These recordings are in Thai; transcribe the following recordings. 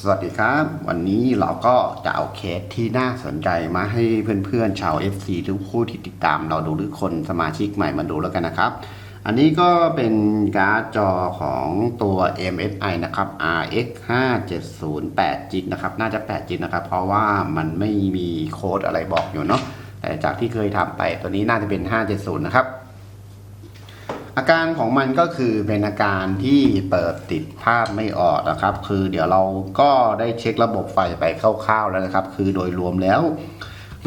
สวัสดีครับ วันนี้เราก็จะเอาเคสที่น่าสนใจมาให้เพื่อนๆชาว FC ทุกผู้ที่ติดตามเราดูหรือคนสมาชิกใหม่มาดูแล้วกันนะครับ อันนี้ก็เป็นการ์ดจอของตัว MSI นะครับ RX 570 8 g นะครับ น่าจะ8 g นะครับ เพราะว่ามันไม่มีโค้ดอะไรบอกอยู่เนาะแต่จากที่เคยทำไปตัวนี้น่าจะเป็น 570 นะครับ อาการของมันก็คือเป็นอาการที่เปิดติดภาพไม่ออกนะครับ คือเดี๋ยวเราก็ได้เช็คระบบไฟไปคร่าวๆแล้วนะครับ คือโดยรวมแล้ว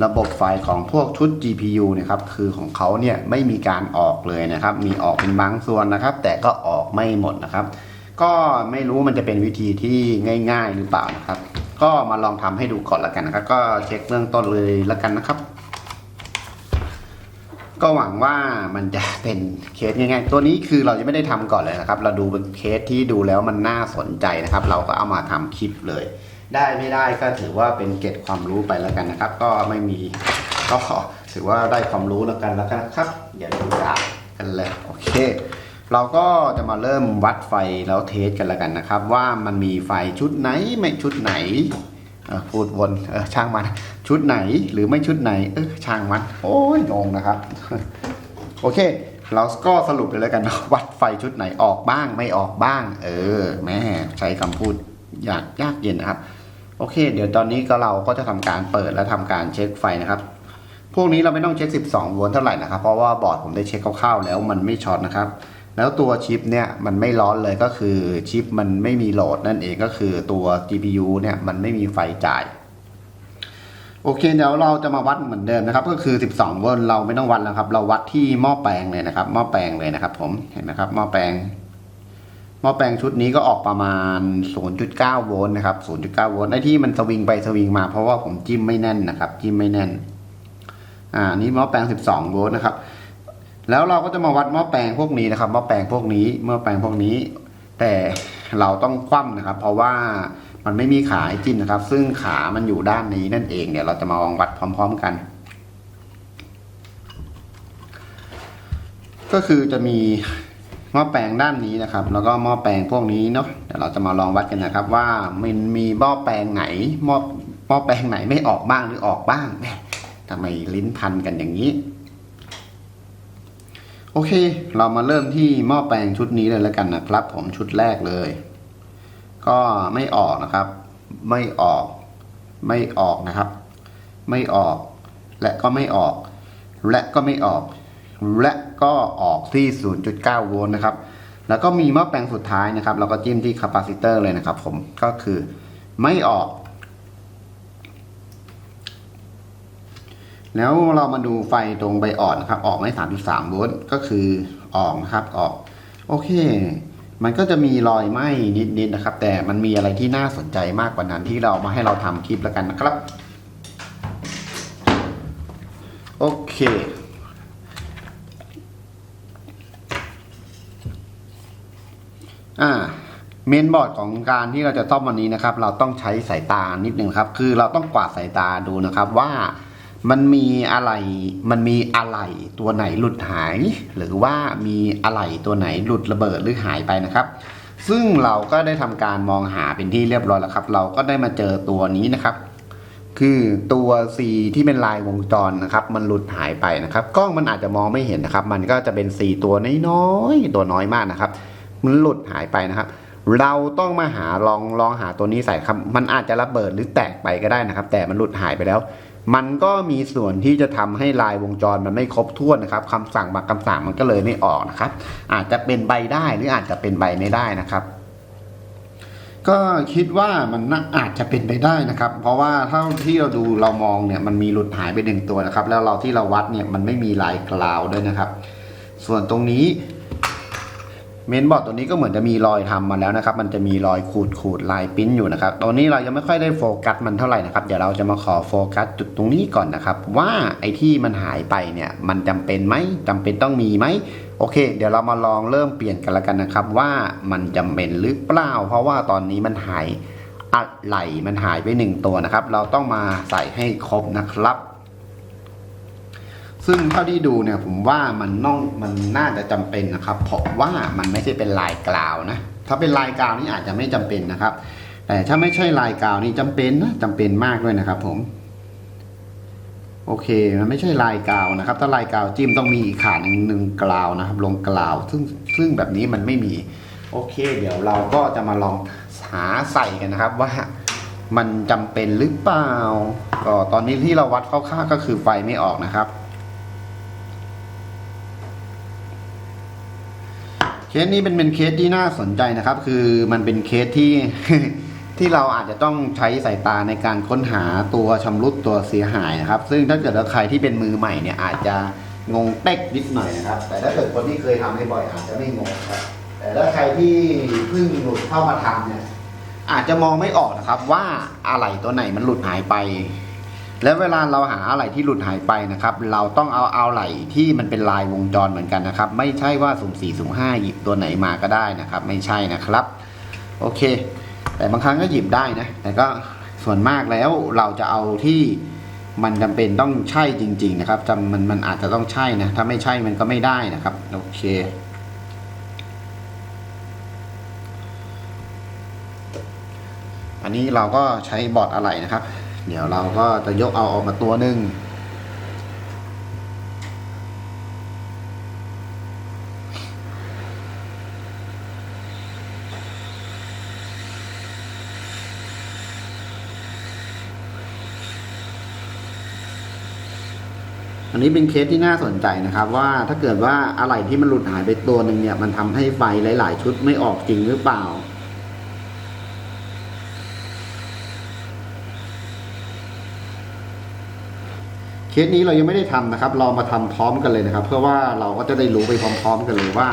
ระบบไฟของพวกชุด GPU นะครับคือของเขาเนี่ยไม่มีการออกเลยนะครับ มีออกเป็นบางส่วนนะครับ แต่ก็ออกไม่หมดนะครับ ก็ไม่รู้มันจะเป็นวิธีที่ง่าย ๆ หรือเปล่านะครับ ก็มาลองทำให้ดูก่อนละกันนะครับ ก็เช็คเบื้องต้นเลยละกันนะครับ ก็หวังว่ามันจะเป็นเคสง่ายๆ ตัวนี้คือเราจะไม่ได้ทำก่อนเลยนะครับ เราดูเป็นเคสที่ดูแล้วมันน่าสนใจนะครับ เราก็เอามาทำคลิปเลย ได้ไม่ได้ก็ถือว่าเป็นเกร็ดความรู้ไปแล้วกันนะครับ ก็ไม่มีก็ถือว่าได้ความรู้แล้วกันแล้วกันนะครับ อย่าดูดากันเลยโอเค เราก็จะมาเริ่มวัดไฟแล้วเทสกันแล้วกันนะครับ ว่ามันมีไฟชุดไหนไม่ชุดไหน พูดวนช่างมัน ชุดไหนหรือไม่ชุดไหนเออช่างมัน โอ้ยงงนะครับ โอเค เราก็สรุปเลยแล้วกันวัดไฟชุดไหนออกบ้างไม่ออกบ้าง เออ แม่ใช้คำพูดยากยากเย็นนะครับ โอเค เดี๋ยวตอนนี้ก็เราก็จะทำการเปิดและทำการเช็คไฟนะครับพวกนี้เราไม่ต้องเช็ค 12 โวลต์เท่าไหร่นะครับ เพราะว่าบอร์ดผมได้เช็คคร่าวๆแล้วมันไม่ช็อตนะครับ แล้วตัวชิปเนี่ยมันไม่ร้อนเลยก็คือชิปมันไม่มีโหลดนั่นเองก็คือตัว GPU เนี่ยมันไม่มีไฟจ่ายโอเคเดี๋ยวเราจะมาวัดเหมือนเดิมนะครับ ก็คือ 12 โวลต์เราไม่ต้องวัดแล้วครับ เราวัดที่หม้อแปลงเลยนะครับ หม้อแปลงเลยนะครับ ผมเห็นนะครับหม้อแปลงหม้อแปลงชุดนี้ก็ออกประมาณ 0.9 โวลต์นะครับ 0.9 โวลต์ไอ้ที่มันสวิงไปสวิงมาเพราะว่าผมจิ้มไม่แน่นนะครับ จิ้มไม่แน่น อ่า นี่หม้อแปลง 12 โวลต์นะครับ แล้วเราก็จะมาวัดหม้อแปลงพวกนี้นะครับหม้อแปลงพวกนี้หม้อแปลงพวกนี้ แต่เราต้องคว่ำนะครับ เพราะว่ามันไม่มีขาให้จิ้มนะครับ ซึ่งขามันอยู่ด้านนี้นั่นเองเดี๋ยวเราจะมาลองวัดพร้อม ๆกัน ก็คือจะมีหม้อแปลงด้านนี้นะครับ แล้วก็หม้อแปลงพวกนี้เนาะเดี๋ยวเราจะมาลองวัดกันนะครับ ว่ามันมีหม้อแปลงไหนหม้อหม้อแปลงไหนไม่ออกบ้างหรือออกบ้างแหมทำไมลิ้นพันกันอย่างนี้ โอเค เรามาเริ่มที่หม้อแปลงชุดนี้เลยแล้วกันนะครับ ผมชุดแรกเลย ก็ไม่ออกนะครับ ไม่ออก ไม่ออกนะครับ ไม่ออก และก็ไม่ออก และก็ไม่ออก และก็ออกที่ 0.9 โวลต์นะครับ แล้วก็มีหม้อแปลงสุดท้ายนะครับ เราก็จิ้มที่คาปาซิเตอร์เลยนะครับ ผมก็คือไม่ออก แล้วเรามาดูไฟตรงใบอ่อนครับ ออกไม่3.3โวลต์ก็คือออกนะครับออก โอเค มันก็จะมีรอยไหม้นิดๆนะครับ แต่มันมีอะไรที่น่าสนใจมากกว่านั้นที่เรามาให้เราทำคลิปแล้วกันนะครับ โอเคอ่าเมนบอร์ดของการที่เราจะซ่อมวันนี้นะครับ เราต้องใช้สายตานิดนึงครับ คือเราต้องกวาดสายตาดูนะครับว่า มันมีอะไร มันมีอะไรตัวไหนหลุดหาย หรือว่ามีอะไรตัวไหนหลุดระเบิดหรือหายไปนะครับ ซึ่งเราก็ได้ทำการมองหาเป็นที่เรียบร้อยแล้วครับ เราก็ได้มาเจอตัวนี้นะครับ คือตัว C ที่เป็นลายวงจรนะครับ มันหลุดหายไปนะครับ กล้องมันอาจจะมองไม่เห็นนะครับ มันก็จะเป็น C ตัวน้อยๆตัวน้อยมากนะครับ มันหลุดหายไปนะครับเราต้องมาหาลองลองหาตัวนี้ใส่ครับ มันอาจจะระเบิดหรือแตกไปก็ได้นะครับ แต่มันหลุดหายไปแล้ว มันก็มีส่วนที่จะทำให้ลายวงจรมันไม่ครบถ้วนนะครับคำสั่งบางคำสั่งมันก็เลยไม่ออกนะครับ อาจจะเป็นใบได้หรืออาจจะเป็นใบไม่ได้นะครับ ก็คิดว่ามันอาจจะเป็นไปได้นะครับ เพราะว่าเท่าที่เราดูเรามองเนี่ยมันมีหลุดหายไปหนึ่งตัวนะครับ แล้วเราที่เราวัดเนี่ยมันไม่มีลายกราวด้วยนะครับ ส่วนตรงนี้ เมนบอร์ดตัวนี้ก็เหมือนจะมีรอยทำมาแล้วนะครับ มันจะมีรอยขูดขูดลายปิ้นอยู่นะครับตรงนี้เรายังไม่ค่อยได้โฟกัสมันเท่าไหร่นะครับ เดี๋ยวเราจะมาขอโฟกัสจุดตรงนี้ก่อนนะครับ ว่าไอ้ที่มันหายไปเนี่ยมันจำเป็นไหมจำเป็นต้องมีไหมโอเค เดี๋ยวเรามาลองเริ่มเปลี่ยนกันล้วกันนะครับ ว่ามันจำเป็นหรือเปล่า เพราะว่าตอนนี้มันหายอะไรมันหายไปหนึ่งตัวนะครับ เราต้องมาใส่ให้ครบนะครับ ซึ่งเท่าที่ดูเนี่ยผมว่ามันน่องมันน่าจะจำเป็นนะครับ เพราะว่ามันไม่ใช่เป็นลายกราวนะ ถ้าเป็นลายกราวนี่อาจจะไม่จำเป็นนะครับ แต่ถ้าไม่ใช่ลายกลาวนี่จำเป็นนะจำเป็นมากด้วยนะครับ ผม โอเค มันไม่ใช่ลายกาวนะครับ ถ้าลายกาวจิ้มต้องมีอีกขาหนึ่งหนึ่งกลาวนะครับ ลงกลาว ซึ่งซึ่งแบบนี้มันไม่มี โอเค เดี๋ยวเราก็จะมาลองหาใส่กันนะครับ ว่ามันจำเป็นหรือเปล่า ก็ตอนนี้ที่เราวัดคร่าวๆก็คือไฟไม่ออกนะครับ เคสนี้เป็นเป็นเคสที่น่าสนใจนะครับ คือมันเป็นเคสที่ที่เราอาจจะต้องใช้สายตาในการค้นหาตัวชำรุดตัวเสียหายนะครับ ซึ่งถ้าเกิดว่าใครที่เป็นมือใหม่เนี่ยอาจจะงงเป๊กนิดหน่อยนะครับ แต่ถ้าเกิดคนที่เคยทำให้บ่อยอาจจะไม่งงครับแต่ถ้าใครที่เพิ่งหลุดเข้ามาทำเนี่ยอาจจะมองไม่ออกนะครับว่าอะไรตัวไหนมันหลุดหายไป แล้วเวลาเราหาอะไรที่หลุดหายไปนะครับ เราต้องเอาเอาไหลที่มันเป็นลายวงจรเหมือนกันนะครับ ไม่ใช่ว่าสุ่มสี่สุ่มห้าหยิบตัวไหนมาก็ได้นะครับ ไม่ใช่นะครับ โอเค แต่บางครั้งก็หยิบได้นะ แต่ก็ส่วนมากแล้วเราจะเอาที่มันจำเป็นต้องใช่จริง ๆ นะครับจำมันมันอาจจะต้องใช่นะ ถ้าไม่ใช่มันก็ไม่ได้นะครับ โอเคอันนี้เราก็ใช้บอร์ดอะไรนะครับ เดี๋ยวเราก็จะยกเอาออกมาตัวหนึ่งอันนี้เป็นเคสที่น่าสนใจนะครับ ว่าถ้าเกิดว่าอะไรที่มันหลุดหายไปตัวหนึ่งเนี่ย มันทำให้ไฟหลาย ๆ ชุดไม่ออกจริงหรือเปล่า สนี้เรายังไม่ได้ทำนะครับ เรามาทำพร้อมกันเลยนะครับ เพื่อว่าเราก็จะได้รู้ไปพร้อม ๆ กันเลยว่า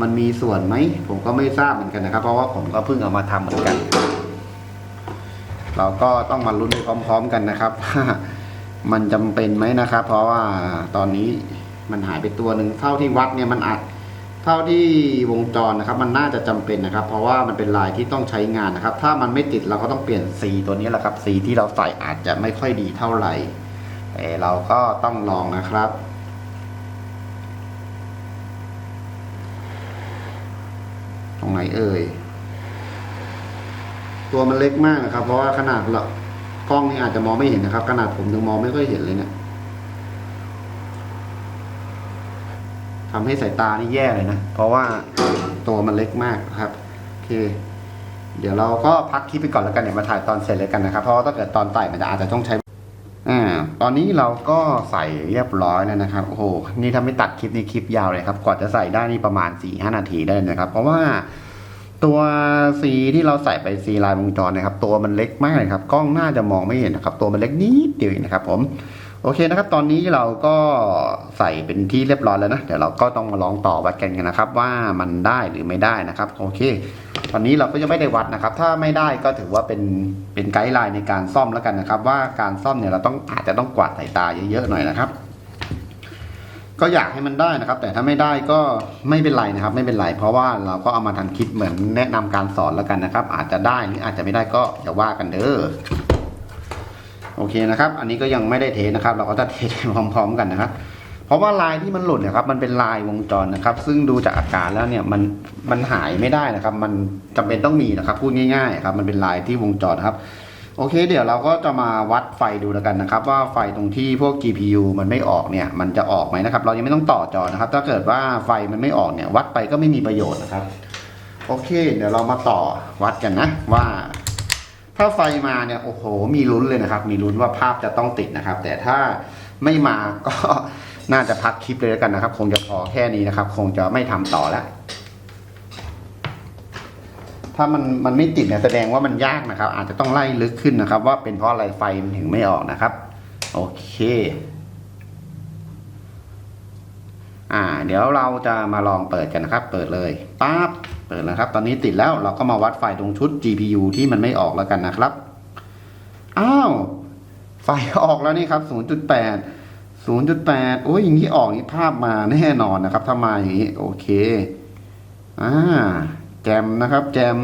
มันมีส่วนไหมผมก็ไม่ทราบเหมือนกันนะครับ เพราะว่าผมก็เพิ่งเอามาทำเหมือนกัน เราก็ต้องมาลุ้นไปพร้อม ๆ กันนะครับมันจำเป็นไหมนะครับ เพราะว่าตอนนี้มันหายไปตัวหนึ่งเท่าที่วัดเนี่ยมันอาจเท่าที่วงจรนะครับ มันน่าจะจำเป็นนะครับ เพราะว่ามันเป็นลายที่ต้องใช้งานนะครับ ถ้ามันไม่ติดเราก็ต้องเปลี่ยนสีตัวนี้แหละครับสีที่เราใส่อาจจะไม่ค่อยดีเท่าไหร่ เราก็ต้องลองนะครับ ตรงไหนเอ่ย ตัวมันเล็กมากนะครับ เพราะว่าขนาดเรากล้องนี่อาจจะมองไม่เห็นนะครับ ขนาดผมยังมองไม่ค่อยเห็นเลยเนี่ยทำให้สายตานี่แย่เลยนะ เพราะว่าตัวมันเล็กมากครับโอเคเดี๋ยวเราก็พักคลิปไปก่อนแล้วกันเดี๋ยวมาถ่ายตอนเสร็จเลยกันนะครับ เพราะว่าถ้าเกิดตอนไต่มันจะอาจจะต้องใช้ ตอนนี้เราก็ใส่เรียบร้อยแล้วนะครับ โอ้โห นี่ถ้าไม่ตัดคลิปนี้คลิปยาวเลยครับ กว่าจะใส่ได้นี่ประมาณ4ี่ห้านาทีได้นะครับ เพราะว่าตัวสีที่เราใส่ไปสีลายวงจรนะครับ ตัวมันเล็กมากเลยครับ กล้องน่าจะมองไม่เห็นนะครับ ตัวมันเล็กนิดเดียวเองนะครับ ผม โอเคนะครับ ตอนนี้เราก็ใส่เป็นที่เรียบร้อยแล้วนะ เดี๋ยวเราก็ต้องมาลองต่อวัดกันกันนะครับ ว่ามันได้หรือไม่ได้นะครับ โอเค ตอนนี้เราก็ยังไม่ได้วัดนะครับ ถ้าไม่ได้ก็ถือว่าเป็นเป็นไกด์ไลน์ในการซ่อมแล้วกันนะครับ ว่าการซ่อมเนี่ยเราต้องอาจจะต้องกวาดสายตาเยอะๆหน่อยนะครับ ก็อยากให้มันได้นะครับ แต่ถ้าไม่ได้ก็ไม่เป็นไรนะครับ ไม่เป็นไรเพราะว่าเราก็เอามาทำคลิปเหมือนแนะนำการสอนแล้วกันนะครับ อาจจะได้หรืออาจจะไม่ได้ก็อย่าว่ากันเด้อโอเคนะครับ อันนี้ก็ยังไม่ได้เทนะครับ เราก็จะเทพร้อม ๆ กันนะครับ เพราะว่าลายที่มันหลุดเนี่ยครับมันเป็นลายวงจรนะครับ ซึ่งดูจากอาการแล้วเนี่ยมันมันหายไม่ได้นะครับ มันจำเป็นต้องมีนะครับ พูดง่ายๆครับมันเป็นลายที่วงจรครับ โอเค เดี๋ยวเราก็จะมาวัดไฟดูแล้วกันนะครับ ว่าไฟตรงที่พวก GPU มันไม่ออกเนี่ย มันจะออกไหมนะครับ เรายังไม่ต้องต่อจอนะครับ ถ้าเกิดว่าไฟมันไม่ออกเนี่ย วัดไปก็ไม่มีประโยชน์นะครับ โอเค เดี๋ยวเรามาต่อวัดกันนะว่าถ้าไฟมาเนี่ยโอ้โห มีลุ้นเลยนะครับ มีลุ้นว่าภาพจะต้องติดนะครับ แต่ถ้าไม่มาก็ น่าจะพักคลิปเลยแล้วกันนะครับ คงจะพอแค่นี้นะครับ คงจะไม่ทำต่อแล้วถ้ามันมันไม่ติดเนี่ยแสดงว่ามันยากนะครับ อาจจะต้องไล่ลึกขึ้นนะครับ ว่าเป็นเพราะอะไรไฟมันถึงไม่ออกนะครับ โอเค อ่า เดี๋ยวเราจะมาลองเปิดกันนะครับ เปิดเลยปั๊บเปิดแล้วครับ ตอนนี้ติดแล้วเราก็มาวัดไฟตรงชุด GPU ที่มันไม่ออกแล้วกันนะครับอ้าวไฟออกแล้วนี่ครับ 0.8 0.8 โอ้ยอย่างนี้ออกนี่ภาพมาแน่นอนนะครับ ถ้ามาอย่างนี้โอเค อ่า แจมนะครับ แจม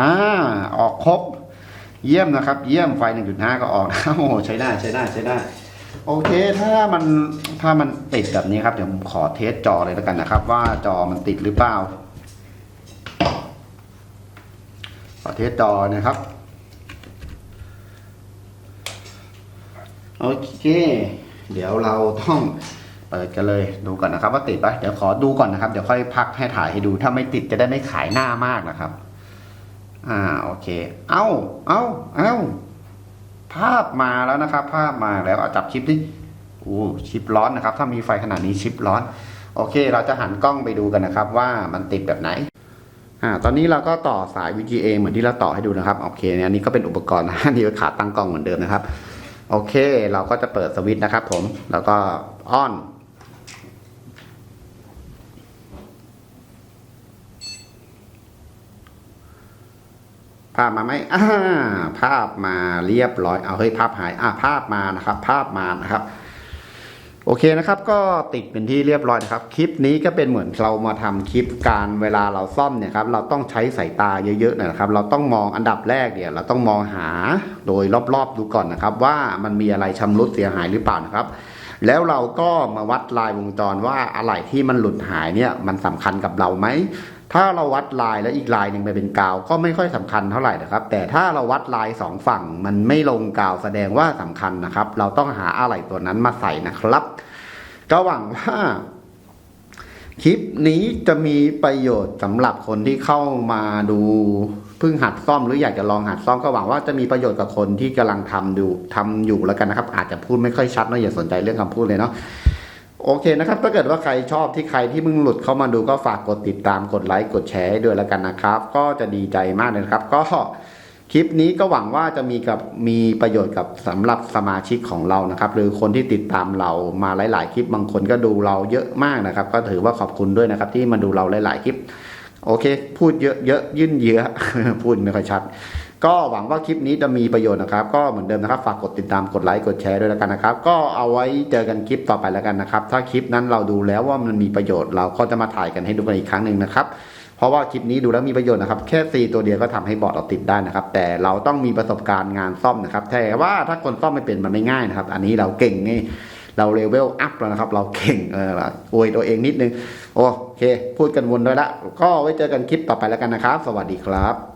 อ่า ออกครบ เยี่ยมนะครับ เยี่ยมไฟ 1.5 ก็ออกโอ้โหใช้ได้ใช้ได้ใช้ได้ โอเค ถ้ามันถ้ามันติดแบบนี้ครับ เดี๋ยวผมขอเทสจอเลยแล้วกันนะครับ ว่าจอมันติดหรือเปล่าไฟอเทสจอนะครับ โอเค เดี๋ยวเราต้องเปิดกันเลยดูก่อนนะครับ ว่าติดปะเดี๋ยวขอดูก่อนนะครับ เดี๋ยวค่อยพักให้ถ่ายให้ดู ถ้าไม่ติดจะได้ไม่ขายหน้ามากนะครับ อ่าโอเค เอ้า เอ้า เอ้า ภาพมาแล้วนะครับ ภาพมาแล้วเอาจับชิปดิอู้ชิปร้อนนะครับ ถ้ามีไฟขนาดนี้ชิปร้อน โอเค เราจะหันกล้องไปดูกันนะครับ ว่ามันติดแบบไหนอ่าตอนนี้เราก็ต่อสาย VGA เหมือนที่เราต่อให้ดูนะครับ โอเคเนี่ยอันนี้ก็เป็นอุปกรณ์นะนี่ขาตั้งกล้องเหมือนเดิมนะครับ โอเค เราก็จะเปิดสวิตช์นะครับผม แล้วก็ออน ภาพมาไหมอ่าภาพมาเรียบร้อย เอาเฮ้ยภาพหาย อ่าภาพมานะครับ ภาพมานะครับ โอเคนะครับก็ติดเป็นที่เรียบร้อยนะครับ คลิปนี้ก็เป็นเหมือนเรามาทำคลิปการเวลาเราซ่อมเนี่ยครับเราต้องใช้สายตาเยอะๆนะครับ เราต้องมองอันดับแรกเนี่ยเราต้องมองหาโดยรอบๆดูก่อนนะครับ ว่ามันมีอะไรชำรุดเสียหายหรือเปล่านะครับ แล้วเราก็มาวัดลายวงจรว่าอะไรที่มันหลุดหายเนี่ยมันสำคัญกับเราไหม ถ้าเราวัดลายแล้วอีกลายหนึ่งไปเป็นกาว ก็ไม่ค่อยสำคัญเท่าไหร่นะครับ แต่ถ้าเราวัดลายสองฝั่งมันไม่ลงกาวแสดงว่าสำคัญนะครับ เราต้องหาอะไรตัวนั้นมาใส่นะครับ ก็หวังว่าคลิปนี้จะมีประโยชน์สำหรับคนที่เข้ามาดูเพิ่งหัดซ่อมหรืออยากจะลองหัดซ่อมก็หวังว่าจะมีประโยชน์กับคนที่กำลังทำดูทำอยู่แล้วกันนะครับ อาจจะพูดไม่ค่อยชัดเนอะอย่าสนใจเรื่องคำพูดเลยเนาะ โอเคนะครับ ถ้าเกิดว่าใครชอบที่ใครที่มึงหลุดเข้ามาดูก็ฝากกดติดตามกดไลค์กดแชร์ด้วยแล้วกันนะครับ ก็จะดีใจมากเลยนะครับ ก็คลิปนี้ก็หวังว่าจะมีกับมีประโยชน์กับสำหรับสมาชิกของเรานะครับ หรือคนที่ติดตามเรามาหลาย ๆ คลิปบางคนก็ดูเราเยอะมากนะครับ ก็ถือว่าขอบคุณด้วยนะครับ ที่มาดูเราหลาย ๆ คลิป โอเค พูดเยอะเยอะยื่นเยอะพูดไม่ค่อยชัด ก็หวังว่าคลิปนี้จะมีประโยชน์นะครับ ก็เหมือนเดิมนะครับ ฝากกดติดตามกดไลค์กดแชร์ด้วยแล้วกันนะครับ ก็เอาไว้เจอกันคลิปต่อไปแล้วกันนะครับ ถ้าคลิปนั้นเราดูแล้วว่ามันมีประโยชน์เราก็จะมาถ่ายกันให้ดูกันอีกครั้งหนึ่งนะครับเพราะว่าคลิปนี้ดูแล้วมีประโยชน์นะครับ แค่ซีตัวเดียวก็ทำให้บอร์ดเราติดได้นะครับ แต่เราต้องมีประสบการณ์งานซ่อมนะครับแต่ว่าถ้าคนซ่อมไม่เป็นมันไม่ง่ายนะครับ อันนี้เราเก่งนี่เราเลเวลอัพแล้วนะครับ เราเก่งเอออวยตัวเองนิดนึง โอเค พูดกันวนด้วยละ ก็ไว้เจอกันคลิปต่อไปแล้วกันนะครับ สวัสดีครับ